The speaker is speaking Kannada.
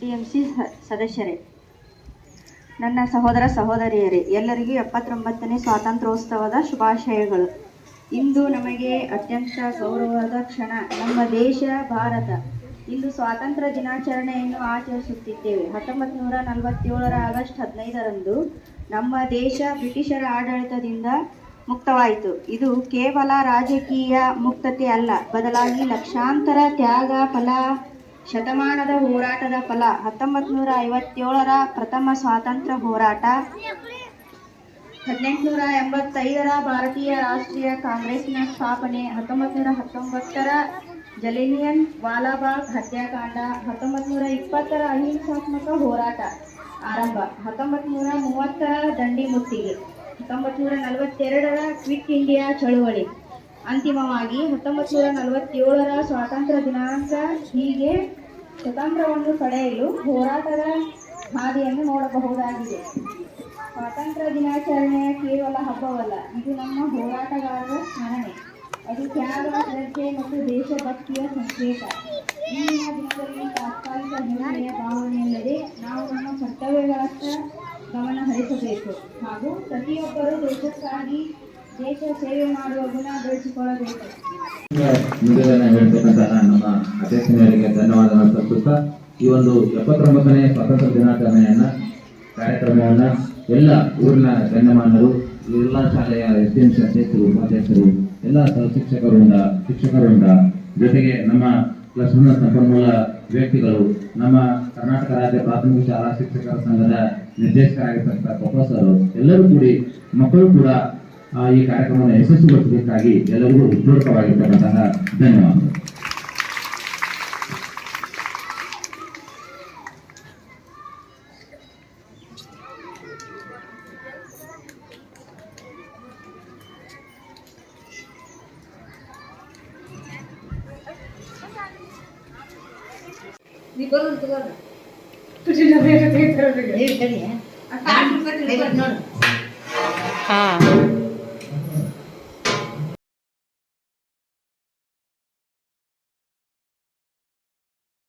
T M C ಸದಸ್ಯರೇ. ನನ್ನ ಸಹೋದರ ಸಹೋದರಿಯರೇ, ಎಲ್ಲರಿಗೂ ಎಪ್ಪತ್ತೊಂಬತ್ತನೇ ಸ್ವಾತಂತ್ರ್ಯೋತ್ಸವದ ಶುಭಾಶಯಗಳು. ಇಂದು ನಮಗೆ ಅತ್ಯಂತ ಗೌರವದ ಕ್ಷಣ, ನಮ್ಮ ದೇಶ ಭಾರತ. ಇಂದು ಸ್ವಾತಂತ್ರ್ಯ ದಿನಾಚರಣೆಯನ್ನು ಆಚರಿಸುತ್ತಿದ್ದೇವೆ. ಹತ್ತೊಂಬತ್ತು ನೂರ ನಲವತ್ತೇಳರ ಆಗಸ್ಟ್ ಹದಿನೈದರಂದು ನಮ್ಮ ದೇಶ ಬ್ರಿಟಿಷರ ಆಡಳಿತದಿಂದ ಮುಕ್ತವಾಯಿತು. ಇದು ಕೇವಲ ರಾಜಕೀಯ ಮುಕ್ತತೆ ಅಲ್ಲ, ಬದಲಾಗಿ ಲಕ್ಷಾಂತರ ತ್ಯಾಗ, ಫಲ ಶತಮಾನದ ಹೋರಾಟದ ಫಲ. ಹತ್ತೊಂಬತ್ತು ನೂರ ಐವತ್ತೇಳರ ಪ್ರಥಮ ಸ್ವಾತಂತ್ರ್ಯ ಹೋರಾಟ. ಹದಿನೆಂಟುನೂರ ಎಂಬತ್ತೈದರ ಭಾರತೀಯ ರಾಷ್ಟ್ರೀಯ ಕಾಂಗ್ರೆಸ್ನ ಸ್ಥಾಪನೆ. ಹತ್ತೊಂಬತ್ತು ನೂರ ಹತ್ತೊಂಬತ್ತರ ಜಲೇನಿಯನ್ ವಾಲಾಬಾಗ್ ಹತ್ಯಾಕಾಂಡ. ಹತ್ತೊಂಬತ್ತು ನೂರ ಇಪ್ಪತ್ತರ ಅಹಿಂಸಾತ್ಮಕ ಹೋರಾಟ ಆರಂಭ. ಹತ್ತೊಂಬತ್ತು ನೂರ ಮೂವತ್ತರ ದಂಡಿ ಮುತ್ತಿಗೆ ಹತ್ತೊಂಬತ್ತು ನೂರ ನಲವತ್ತೆರಡರ ಕ್ವಿಟ್ ಇಂಡಿಯಾ ಚಳುವಳಿ. ಅಂತಿಮವಾಗಿ ಹತ್ತೊಂಬತ್ತು ನೂರ ನಲವತ್ತೇಳರ ಸ್ವಾತಂತ್ರ್ಯ ದಿನಾಂಕ ಹೀಗೆ ಸ್ವತಂತ್ರವನ್ನು ಪಡೆಯಲು ಹೋರಾಟದ ಹಾದಿಯನ್ನು ನೋಡಬಹುದಾಗಿದೆ. ಸ್ವಾತಂತ್ರ್ಯ ದಿನಾಚರಣೆಯ ಕೇವಲ ಹಬ್ಬವಲ್ಲ, ಇದು ನಮ್ಮ ಹೋರಾಟಗಾರರ ಸ್ಮರಣೆ. ಅದು ತ್ಯಾಗ, ಶ್ರದ್ಧೆ ಮತ್ತು ದೇಶಭಕ್ತಿಯ ಸಂಕೇತ. ಇಂದಿನ ದಿನದಲ್ಲಿ ತಾತ್ಕಾಲಿಕ ಹಿನ್ನೆಲೆಯ ಭಾವನೆಯಲ್ಲದೆ ನಾವು ನಮ್ಮ ಕರ್ತವ್ಯಗಳತ್ತ ಗಮನ ಹರಿಸಬೇಕು. ಹಾಗೂ ಪ್ರತಿಯೊಬ್ಬರೂ ದೇಶಕ್ಕಾಗಿ ದೇಶ ಸೇವೆ ಮಾಡುವ ಗುಣ ನಮ್ಮ ಅಧ್ಯಕ್ಷರಿಗೆ ಧನ್ಯವಾದಗಳನ್ನು ಸಲ್ಲಿಸುತ್ತಾ ಈ ಒಂದು ಎಪ್ಪತ್ತೊಂಬತ್ತನೇ ಸ್ವಾತಂತ್ರ್ಯ ದಿನಾಚರಣೆಯನ್ನ, ಕಾರ್ಯಕ್ರಮವನ್ನ ಎಲ್ಲ ಊರಿನ ಗಣ್ಯಮಾನ್ಯರು, ಎಲ್ಲ ಶಾಲೆಯ ಎಸ್ ಎಂ ಅಧ್ಯಕ್ಷರು ಉಪಾಧ್ಯಕ್ಷರು, ಎಲ್ಲ ಶಿಕ್ಷಕರಿಂದ ಶಿಕ್ಷಕರುಂಡ ಜೊತೆಗೆ ನಮ್ಮ ಪ್ಲಸ್ ಒನ್ ಸಂಪನ್ಮೂಲ ವ್ಯಕ್ತಿಗಳು, ನಮ್ಮ ಕರ್ನಾಟಕ ರಾಜ್ಯ ಪ್ರಾಥಮಿಕ ಶಾಲಾ ಶಿಕ್ಷಕರ ಸಂಘದ ನಿರ್ದೇಶಕರಾಗಿರ್ತಕ್ಕಂಥ ಪ್ರೊಫೆಸರ್ ಎಲ್ಲರೂ ಕೂಡಿ ಮಕ್ಕಳು ಕೂಡ ಈ ಕಾರ್ಯಕ್ರಮವನ್ನು ಯಶಸ್ವಿಗೊಳಿಸಬೇಕಾಗಿ ಎಲ್ಲರಿಗೂ ಹೃತ್ಪೂರ್ವಕವಾಗಿರ್ತಕ್ಕಂತಹ ಧನ್ಯವಾದಗಳು. ಹಾ.